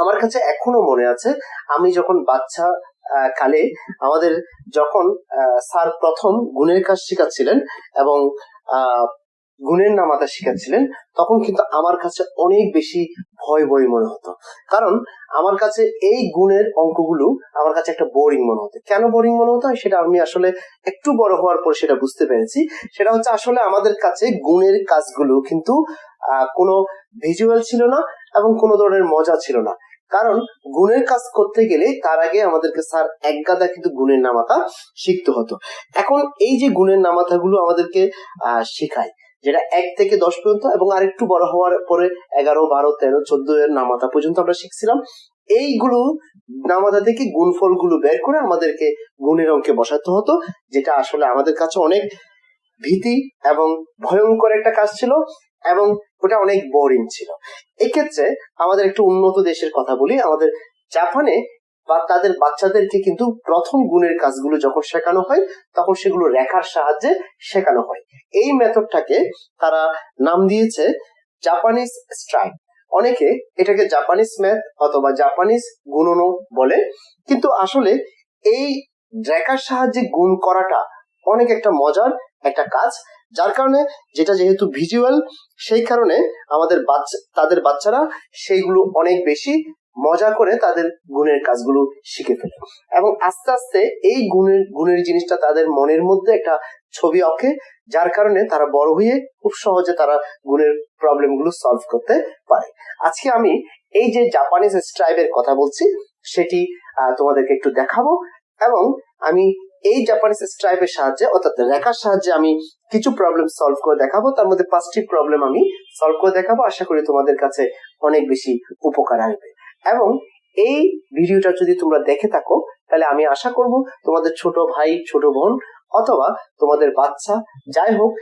আমার কাছে এখনও মনে আছে, আমি যখন বাচ্চা কালে আমাদের যখন স্যার প্রথম গুণের কাজ শেখাচ্ছিলেন এবং গুণের নামাতা শেখাচ্ছিলেন, তখন কিন্তু আমার কাছে অনেক বেশি ভয় ভয় মনে হতো। কারণ আমার কাছে এই গুণের অঙ্কগুলো আমার কাছে একটা বোরিং মনে হতো। কেন বোরিং মনে হতো? সেটা আমি আসলে একটু বড় হওয়ার পর সেটা বুঝতে পেরেছি। সেটা হচ্ছে আসলে আমাদের কাছে গুণের কাজগুলো কিন্তু কোনো ভিজুয়াল ছিল না এবং কোনো ধরনের মজা ছিল না। কারণ গুণের কাজ করতে গেলে তার আগে আমাদেরকে স্যার এক গাদা কিন্তু গুণের নামাতা শিখতে হতো। এখন এই যে গুণের নামাতাগুলো আমাদেরকে শেখায়, যেটা এক থেকে দশ পর্যন্ত এবং আরেকটু বড় হওয়ার পরে এগারো, বারো, তেরো, চোদ্দ এর নামাতা পর্যন্ত আমরা শিখছিলাম। এইগুলো নামাতা থেকে গুণফলগুলো বের করে আমাদেরকে গুণের অঙ্কে বসাতে হতো, যেটা আসলে আমাদের কাছে অনেক ভীতি এবং ভয়ঙ্কর একটা কাজ ছিল। এবং ওটা অনেক বোরিং ছিল। এক্ষেত্রে আমাদের একটু উন্নত দেশের কথা বলি। আমাদের জাপানে বা তাদের বাচ্চাদেরকে কিন্তু প্রথম গুণের কাজগুলো যখন শেখানো হয়, তখন সেগুলো রেখার সাহায্যে শেখানো হয়। এই মেথডটাকে তারা নাম দিয়েছে জাপানিজ স্ট্রাইক অনেকে এটাকে জাপানিজ ম্যাথ অথবা জাপানিজ গুণনও বলে। কিন্তু আসলে এই রেখার সাহায্যে গুণ করাটা অনেক একটা মজার একটা কাজ। যার কারণে যেটা যেহেতু ভিজুয়াল সেই কারণে আমাদের বাচ্চা, তাদের বাচ্চারা সেইগুলো অনেক বেশি মজা করে তাদের গুণের কাজগুলো শিখে ফেলে। এবং আস্তে আস্তে এই গুণের গুণের জিনিসটা তাদের মনের মধ্যে একটা ছবি আঁকে, যার কারণে তারা বড় হয়ে খুব সহজে তারা গুণের প্রবলেমগুলো সলভ করতে পারে। আজকে আমি এই যে জাপানিজ স্ট্রাইবের কথা বলছি, সেটি তোমাদেরকে একটু দেখাবো এবং আমি এই জাপানিজ স্ট্রাইপের সাহায্যে, অর্থাৎ রেখার সাহায্যে আমি কিছু প্রবলেম সলভ করে দেখাবো। তার মধ্যে পাঁচটি প্রবলেম আমি সলভ করে দেখাবো। আশা করি তোমাদের কাছে অনেক বেশি উপকার আসবে। এবং এই ভিডিওটা যদি তোমরা দেখে থাকো, তাহলে আমি আশা করব তোমাদের ছোট ভাই, ছোট বোন, অথবা তোমাদের বাচ্চা, যাই হোক,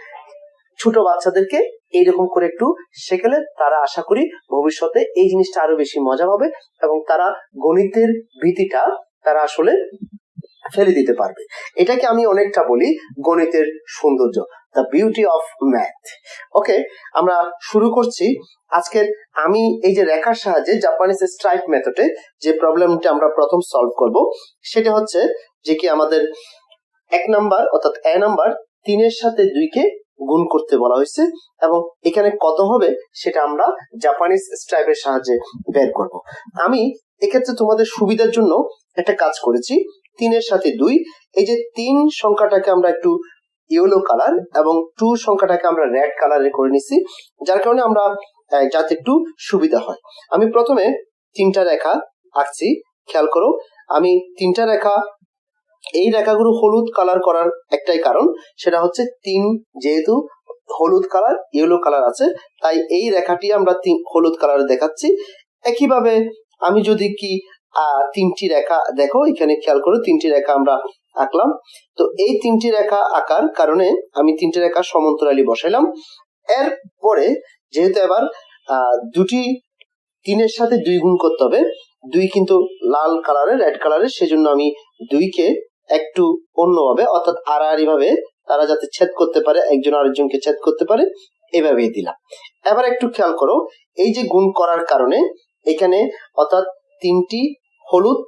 ছোট বাচ্চাদেরকে এইরকম করে একটু শেখালে তারা আশা করি ভবিষ্যতে এই জিনিসটা আরও বেশি মজা পাবে এবং তারা গণিতের ভীতিটা তারা আসলে ফেলে দিতে পারবে। এটাকে আমি অনেকটা বলি গণিতের সৌন্দর্য the beauty of math okay আমরা শুরু করছি। আজকের আমি এই যে রেখার সাহায্যে জাপানিজ স্ট্রাইক মেথডে যে প্রবলেমটা আমরা প্রথম সলভ করব, সেটা হচ্ছে যে কি আমাদের এক নাম্বার অর্থাৎ এ নাম্বার তিনের সাথে দুইকে গুণ করতে বলা হয়েছে এবং এখানে কত হবে সেটা আমরা জাপানিজ স্ট্রাইপের সাহায্যে বের করব। আমি এক্ষেত্রে তোমাদের সুবিধার জন্য একটা কাজ করেছি। তিনের সাথে দুই, এই যে তিন সংখ্যাটাকে আমরা একটু ইয়েলো কালার এবং টু সংখ্যাটাকে আমরা রেড কালারে করে নিছি যার কারণে আমরা যাতে একটু সুবিধা হয়। আমি প্রথমে তিনটা রেখা আঁকছি, খেয়াল করো, আমি তিনটা রেখা, এই রেখাগুলো হলুদ কালার করার একটাই কারণ, সেটা হচ্ছে তিন যেহেতু হলুদ কালার ইয়েলো কালার আছে, তাই এই রেখাটি আমরা হলুদ কালার দেখাচ্ছি। একইভাবে আমি যদি কি তিনটি রেখা, দেখো, এখানে খেয়াল করো, তিনটি রেখা আমরা আঁকলাম। তো এই তিনটি রেখা আঁকার কারণে আমি তিনটি রেখা সমান্তরালি বসাইলাম। এরপরে যেহেতু এবার দুটি তিনের সাথে দুই গুণ করতে হবে, দুই কিন্তু লাল কালারের, রেড কালারের, সেজন্য আমি দুইকে একটু অন্যভাবে, অর্থাৎ আড়াআড়ি ভাবে তারা যাতে ছেদ করতে পারে, একজন আরেকজনকে ছেদ করতে পারে, এভাবেই দিলাম। এবার একটু খেয়াল করো, এই যে গুণ করার কারণে এখানে, অর্থাৎ তিনটি হলুদ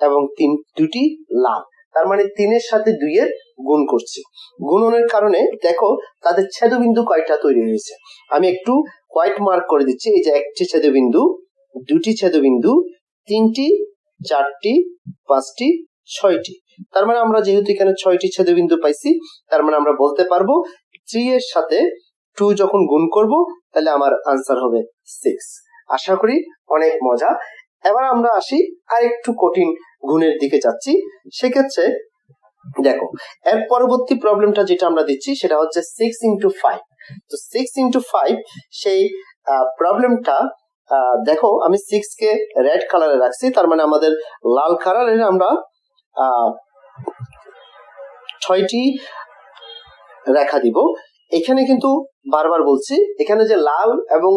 এবং তিন, দুটি লাল। তার মানে তিনের সাথে দুইয়ের গুণ করছি। গুণনের কারণে দেখো তাদের ছেদবিন্দু কয়টা তৈরি হয়েছে? আমি একটু হোয়াইট মার্ক করে দিচ্ছি, এই যে একটি ছেদবিন্দু, দুটি ছেদবিন্দু, তিনটি, চারটি, পাঁচটি, ছয়টি। তার মানে আমরা যেহেতু এখানে ছয়টি ছেদবিন্দু পাইছি, তার মানে আমরা বলতে পারব থ্রি এর সাথে টু যখন গুণ করব, তাহলে আমার আনসার হবে সিক্স। আশা করি অনেক মজা। এবার আমরা আসি আর একটু কঠিন গুণের দিকে যাচ্ছি। সেক্ষেত্রে দেখো, এর পরবর্তী প্রবলেমটা যেটা আমরা দিচ্ছি সেটা হচ্ছে সিক্স ইন্টু ফাইভ তো সিক্স ইন্টু ফাইভ সেই প্রবলেমটা দেখো আমি সিক্স কে রেড কালারে রাখছি, তার মানে আমাদের লাল কালারের আমরা ছয়টি রেখা দিব। এখানে কিন্তু বারবার বলছি, এখানে যে লাল এবং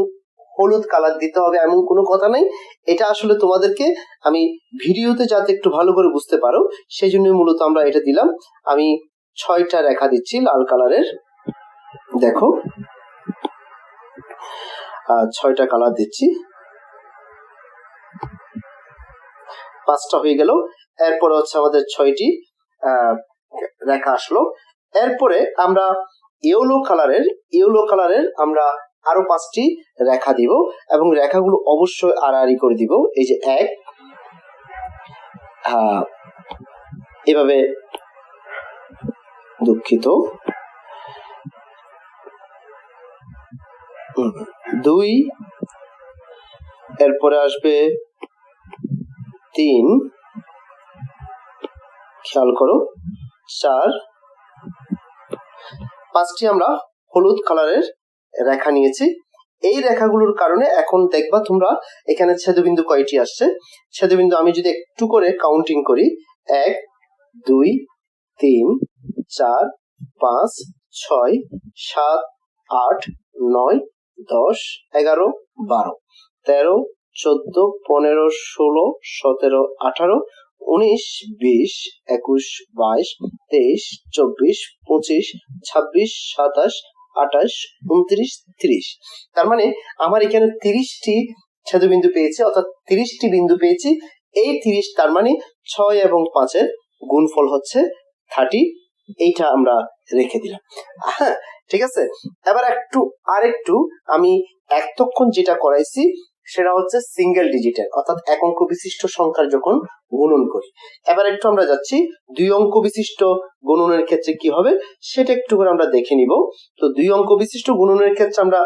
হলুদ কালার দিতে হবে এমন কোনো কথা নাই। এটা আসলে তোমাদেরকে আমি ভিডিওতে যাতে একটু ভালো করে বুঝতে পারো সেই জন্য মূলত আমরা এটা দিলাম। আমি ছয়টা রেখা দিচ্ছি লাল কালারের দেখো। ছয়টা কালার দিচ্ছি। পাঁচটা হয়ে গেল। এরপরে হচ্ছে আমাদের ছয়টি রেখা আসলো। এরপরে আমরা ইয়েলো কালারের ইয়েলো কালারের আমরা আরও পাঁচটি রেখা দিব এবং রেখাগুলো অবশ্যই আড়াআড়ি করে দিব। এই যে এক এভাবে দুঃখিত। দুই, এরপরে আসবে তিন, খেয়াল করো, চার। পাঁচটি আমরা হলুদ কালারের রেখা নিয়েছি। এই রেখাগুলোর কারণে এখন দেখবা তোমরা এখানে ছেদবিন্দু কয়টি আসছে? ছেদবিন্দু আমি যদি একটু করে কাউন্টিং করি, এক, দুই, তিন, চার, পাঁচ, ছয়, সাত, আট, নয়, দশ, এগারো, বারো, তেরো, চোদ্দ, পনেরো, ষোলো, সতেরো, আঠারো, উনিশ, বিশ, একুশ, বাইশ, তেইশ, চব্বিশ, পঁচিশ, ছাব্বিশ, সাতাশ আঠাশ, উনত্রিশ, তিরিশ। তার মানে আমার এখানে তিরিশটি ছেদবিন্দু পেয়েছে, অর্থাৎ তিরিশটি বিন্দু পেয়েছি। এই তিরিশ, তার মানে ছয় এবং পাঁচের গুণফল হচ্ছে থার্টি এইটা আমরা রেখে দিলাম। হ্যাঁ ঠিক আছে? এবার একটু, আরেকটু আমি এতক্ষণ যেটা করাইছি সেটা হচ্ছে সিঙ্গেল ডিজিটের অর্থাৎ এক অঙ্ক বিশিষ্ট সংখ্যার যখন গুণন করি। এবার একটু আমরা যাচ্ছি, দুই অঙ্ক বিশিষ্ট গুণনের ক্ষেত্রে কি হবে? সেটা একটু করে আমরা দেখে নিব। তো দুই অঙ্ক বিশিষ্ট গুণনের ক্ষেত্রে আমরা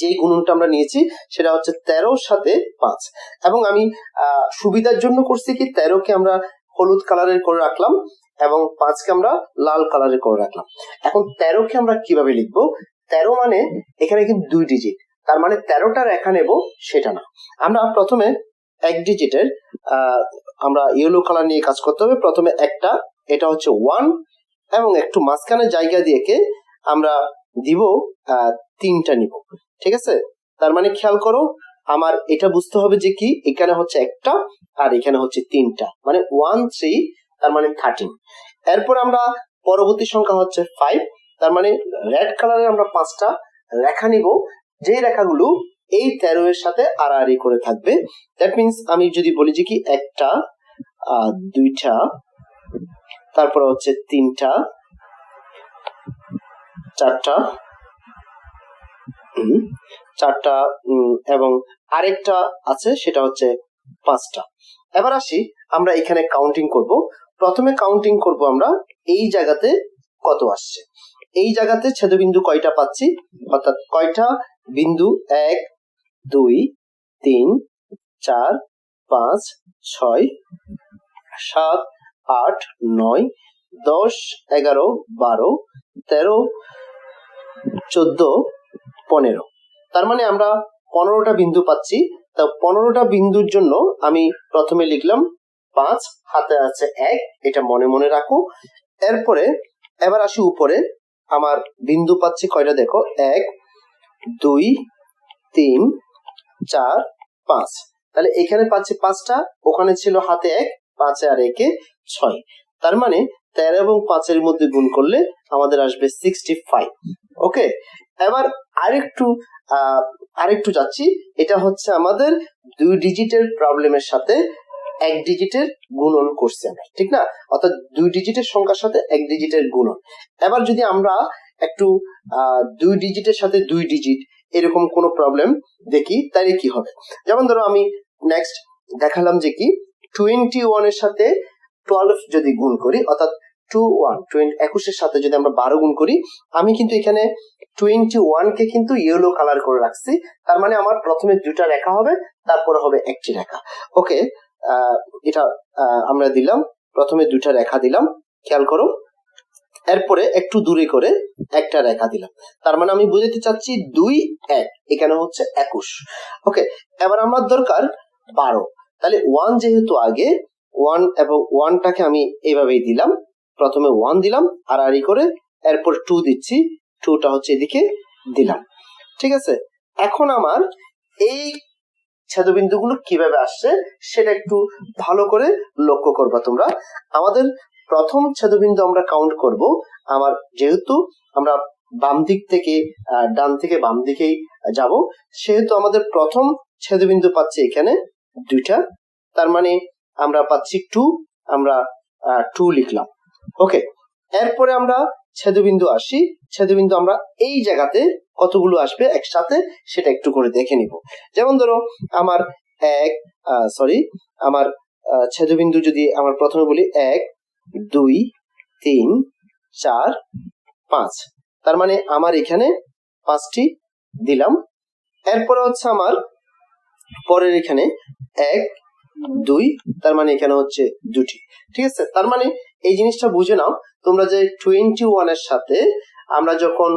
যেই গুণনটা আমরা নিয়েছি, সেটা হচ্ছে তেরোর সাথে পাঁচ। এবং আমি সুবিধার জন্য করছি কি, তেরোকে আমরা হলুদ কালারের করে রাখলাম এবং পাঁচকে আমরা লাল কালারের করে রাখলাম। এখন তেরোকে আমরা কীভাবে লিখব? তেরো মানে এখানে কিন্তু দুই ডিজিট তার মানে তেরোটা রেখা নেব সেটা না। আমরা প্রথমে এক ডিজিটের আমরা ইয়েলো কালার নিয়ে কাজ করতে হবে। প্রথমে একটা, এটা হচ্ছে ওয়ান এবং একটু মাঝখানে জায়গা দিয়ে আমরা দিব তিনটা নিব। ঠিক আছে? তার মানে খেয়াল করো, আমার এটা বুঝতে হবে যে কি, এখানে হচ্ছে একটা আর এখানে হচ্ছে তিনটা। মানে ওয়ান থ্রি তার মানে থার্টিন এরপর আমরা পরবর্তী সংখ্যা হচ্ছে ফাইভ তার মানে রেড কালারের আমরা পাঁচটা রেখা নিব। যে রেখাগুলো এই তেরো এর সাথে আড়াআড়ি করে থাকবে দ্যাট মিনস আমি যদি বলি যে কি একটা দুইটা, তারপর হচ্ছে তিনটা, চারটা চারটা এবং আরেকটা আছে সেটা হচ্ছে পাঁচটা। এবার আসি আমরা এখানে কাউন্টিং করব। প্রথমে কাউন্টিং করব আমরা এই জায়গাতে কত আসছে। এই জায়গাতে ছেদবিন্দু কয়টা পাচ্ছি? অর্থাৎ কয়টা? বিন্দু এক, দুই, তিন, চার, পাঁচ, ছয়, সাত, আট, নয়, দশ, এগারো, বারো, তেরো, চোদ্দ, পনেরো। তার মানে আমরা পনেরোটা বিন্দু পাচ্ছি। তা পনেরোটা বিন্দুর জন্য আমি প্রথমে লিখলাম পাঁচ, হাতে আছে এক, এটা মনে মনে রাখো। এরপরে, এবার আসি উপরে। আমার বিন্দু পাচ্ছি কয়টা দেখো? এক, দুই, তিন, চার, পাঁচ। তাহলে এখানে পাচ্ছি পাঁচটা, ওখানে ছিল হাতে এক, পাঁচে আর একে ছয়। তার মানে তেরো এবং পাঁচের মধ্যে গুণ করলে আমাদের আসবে সিক্সটি ফাইভ ওকে? এবার আরেকটু আরেকটু যাচ্ছি। এটা হচ্ছে আমাদের দুই ডিজিটের প্রবলেমের সাথে এক ডিজিটের গুণন করছি আমরা, ঠিক না? অর্থাৎ দুই ডিজিটের সংখ্যার সাথে এক ডিজিটের গুণন। এবার যদি আমরা একটু দুই ডিজিটের সাথে দুই ডিজিট এরকম কোনো প্রবলেম দেখি, তাহলে কি হবে? যেমন ধরো আমি নেক্সট দেখালাম যে কি টোয়েন্টি ওয়ানের সাথে টুয়েলভ যদি গুণ করি, অর্থাৎ টু ওয়ান টোয়েন্টি একুশের সাথে যদি আমরা বারো গুণ করি, আমি কিন্তু এখানে টোয়েন্টি ওয়ানকে কিন্তু ইয়েলো কালার করে রাখছি। তার মানে আমার প্রথমে দুটা রেখা হবে, তারপরে হবে একটি রেখা। ওকে এটা আমরা দিলাম। প্রথমে দুটা রেখা দিলাম। খেয়াল করো। এরপরে একটু দূরে করে একটা রেখা দিলাম। তার মানে আমি বুঝাতে চাচ্ছি দুই, এক। এখানে হচ্ছে একুশ। ওকে, এবার আমার দরকার বারো। তাহলে ওয়ান যেহেতু আগে ওয়ান এবং ওয়ানটাকে আমি এইভাবেই দিলাম। প্রথমে ওয়ান দিলাম আর আড়ি করে। এরপর টু দিচ্ছি। টুটা হচ্ছে এদিকে দিলাম। ঠিক আছে? এখন আমার এই ছেদবিন্দুগুলো কীভাবে আসছে সেটা একটু ভালো করে লক্ষ্য করবা তোমরা। আমাদের প্রথম ছেদবিন্দু আমরা কাউন্ট করব। আমার যেহেতু আমরা বাম দিক থেকে ডান থেকে বাম দিকেই যাব, সেহেতু আমাদের প্রথম ছেদবিন্দু পাচ্ছি এখানে দুইটা। তার মানে আমরা পাচ্ছি টু আমরা টু লিখলাম। ওকে এরপরে আমরা ছেদবিন্দু আসি, ছেদবিন্দু আমরা এই জায়গাতে কতগুলো আসবে একসাথে সেটা একটু করে দেখে নিব। যেমন ধরো, আমার এক সরি আমার ছেদবিন্দু যদি আমার প্রথমে বলি এক, দুই, তিন, চার, পাঁচ। তার মানে আমার এখানে পাঁচটি দিলাম। এরপরে হচ্ছে আমার পরের এখানে এক, দুই, তার মানে এখানে হচ্ছে দুটি। ঠিক আছে? তার মানে এই জিনিসটা বুঝে নাও তোমরা যে টোয়েন্টি ওয়ানের সাথে আমরা যখন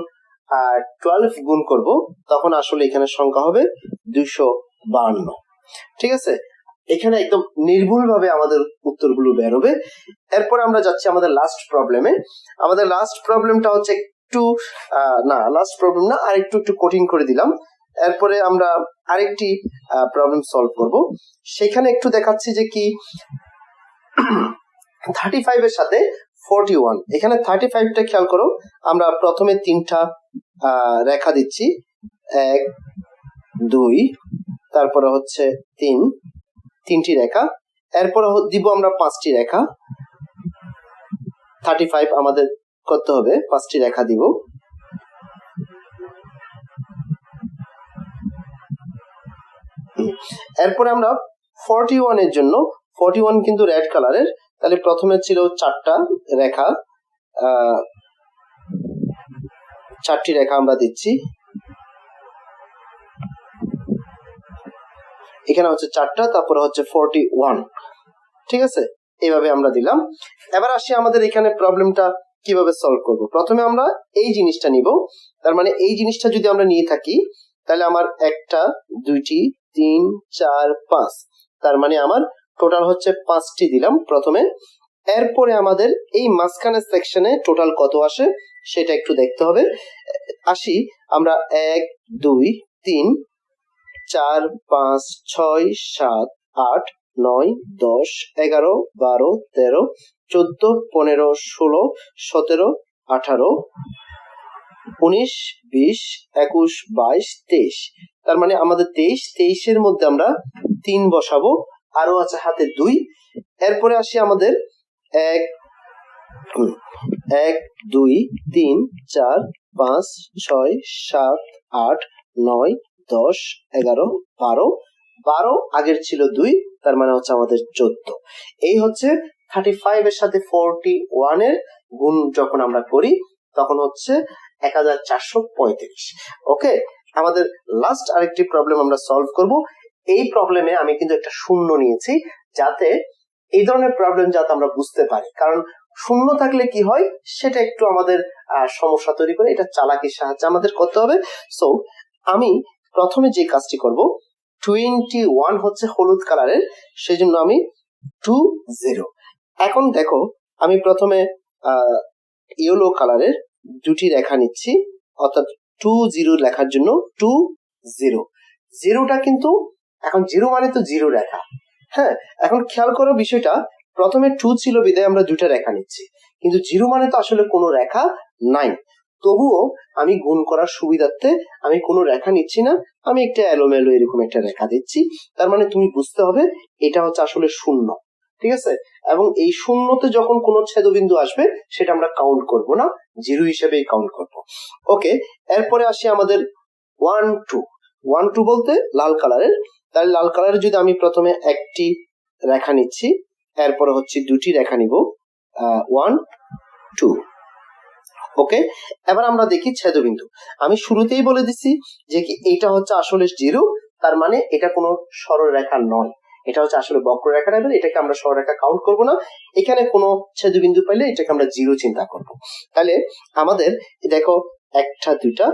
টুয়েলভ গুণ করব, তখন আসলে এখানে সংখ্যা হবে দুইশো বাহান্ন। ঠিক আছে? এখানে একদম নির্ভুল ভাবে আমাদের উত্তরগুলো বেরোবে এরপর আমরা যাচ্ছি আমাদের লাস্ট প্রবলেমে আমাদের লাস্ট প্রবলেমটা হচ্ছে একটু না লাস্ট প্রবলেম না আর একটু একটু কঠিন করে দিলাম। এরপরে আমরা আরেকটি প্রবলেম সলভ করব। সেখানে একটু দেখাচ্ছি যে কি থার্টি ফাইভ এর সাথে ফোরটি ওয়ান এখানে থার্টি ফাইভটা খেয়াল করো, আমরা প্রথমে তিনটা রেখা দিচ্ছি। এক, দুই, তারপরে হচ্ছে তিন, তিনটি রেখা। এরপরে দিব আমরা পাঁচটি রেখা। থার্টি ফাইভ আমাদের করতে হবে, পাঁচটি রেখা দিব। এরপরে আমরা ফর্টি ওয়ানের জন্য ফর্টি ওয়ান কিন্তু রেড কালারের তাহলে প্রথমে ছিল চারটা রেখা চারটি রেখা আমরা দিচ্ছি। এখানে হচ্ছে চারটা, তারপরে হচ্ছে ফোরটি ওয়ান ঠিক আছে? এইভাবে আমরা দিলাম। এবার আসি আমাদের এখানে প্রবলেমটা কীভাবে সলভ করব। প্রথমে আমরা এই জিনিসটা নিব। তার মানে এই জিনিসটা যদি আমরা নিয়ে থাকি, তাহলে আমার একটা, দুইটি, তিন, চার, পাঁচ। তার মানে আমার টোটাল হচ্ছে পাঁচটি দিলাম প্রথমে। এরপরে আমাদের এই মাঝখানের সেকশনে টোটাল কত আসে সেটা একটু দেখতে হবে। আসি, আমরা এক, দুই, তিন, চার, পাঁচ, ছয়, সাত, আট, নয়, দশ, এগারো, বারো, তেরো, চোদ্দ, পনেরো, ষোলো, সতেরো, আঠারো, উনিশ, বিশ, একুশ, বাইশ, তেইশ। তার মানে আমাদের তেইশ, তেইশের মধ্যে আমরা তিন বসাবো। আরও আছে হাতে দুই। এরপরে আসি আমাদের এক এক, দুই, তিন, চার, পাঁচ, ছয়, সাত, আট, নয়, দশ, এগারো, বারো। বারো আগের ছিল দুই, তার মানে হচ্ছে আমাদের চোদ্দ। এই হচ্ছে থার্টি ফাইভ এর সাথে ফোরটি ওয়ানের গুণ যখন আমরা করি, তখন হচ্ছে এক হাজার চারশো পঁয়ত্রিশ। ওকে আমাদের লাস্ট আরেকটি প্রবলেম আমরা সলভ করব। এই প্রবলেমে আমি কিন্তু একটা শূন্য নিয়েছি যাতে এই ধরনের প্রবলেম যাতে আমরা বুঝতে পারি। কারণ শূন্য থাকলে কি হয়? সেটা একটু আমাদের সমস্যা তৈরি করে। এটা চালাকির সাহায্যে আমাদের করতে হবে। সো আমি প্রথমে যে কাজটি করব টোয়েন্টি ওয়ান হচ্ছে হলুদ কালারের সেই জন্য আমি টু জিরো এখন দেখো, আমি প্রথমে ইয়েলো কালারের দুটি রেখা নিচ্ছি। অর্থাৎ টু জিরো লেখার জন্য টু জিরো জিরোটা কিন্তু এখন জিরো মানে তো জিরো রেখা। হ্যাঁ এখন খেয়াল করো বিষয়টা, প্রথমে টু ছিল বিদায়, আমরা দুইটা রেখা নিচ্ছি। কিন্তু জিরো মানে তো আসলে কোনো রেখা নাই। তবুও আমি গুণ করার সুবিধার্থে আমি কোনো রেখা নিচ্ছি না, আমি একটা এলোমেলো এরকম একটা রেখা দিচ্ছি। তার মানে তুমি বুঝতে হবে, এটা হচ্ছে আসলে শূন্য। ঠিক আছে? এবং এই শূন্যতে যখন কোনো ছেদবিন্দু আসবে, সেটা আমরা কাউন্ট করব না জিরো হিসেবেই কাউন্ট করব। ওকে এরপরে আসি আমাদের ওয়ান টু ওয়ান টু বলতে লাল কালারের তাহলে লাল কালারের যদি আমি প্রথমে একটি রেখা নিচ্ছি, এরপরে হচ্ছে দুটি রেখা নিব ওয়ান টু ওকে এবার আমরা দেখি ছেদবিন্দু। আমি শুরুতেই বলে দিছি যে কি এটা হচ্ছে আসলে জিরো তার মানে এটা কোনো সরলরেখা নয়। এটা হচ্ছে আসলে বক্ররেখা টাইপের এটাকে আমরা সরলরেখা কাউন্ট করব না। এখানে কোনো ছেদবিন্দু পাইলে এটাকে আমরা জিরো চিন্তা করব। তাহলে আমাদের, দেখো, একটা, দুইটা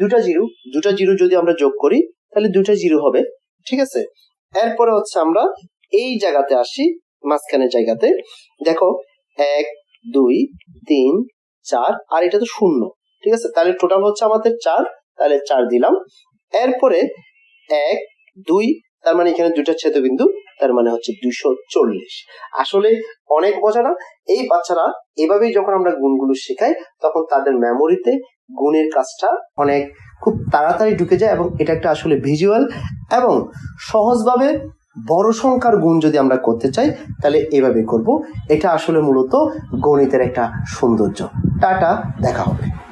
দুটা জিরো দুটা জিরো যদি আমরা যোগ করি, তাহলে দুটা জিরো হবে, ঠিক আছে? এরপরে হচ্ছে আমরা এই জায়গাতে আসি, মাঝখানের জায়গাতে। দেখো, এক, দুই, তিন, চার, আর এটা তো শূন্য, ঠিক আছে? তাহলে টোটাল হচ্ছে আমাদের চার, তাহলে চার দিলাম। এরপরে এক, দুই, তার মানে এখানে দুটা ছেদবিন্দু, তার মানে হচ্ছে দুইশো চল্লিশ। আসলে অনেক মজা না, এই বাচ্চারা এভাবেই যখন আমরা গুণগুলো শেখাই, তখন তাদের মেমোরিতে গুণের কাজটা অনেক খুব তাড়াতাড়ি ঢুকে যায় এবং এটা একটা আসলে ভিজুয়াল এবং সহজভাবে বড় সংখ্যার গুণ যদি আমরা করতে চাই, তাহলে এভাবে করব। এটা আসলে মূলত গণিতের একটা সৌন্দর্য। টাটা, দেখা হবে।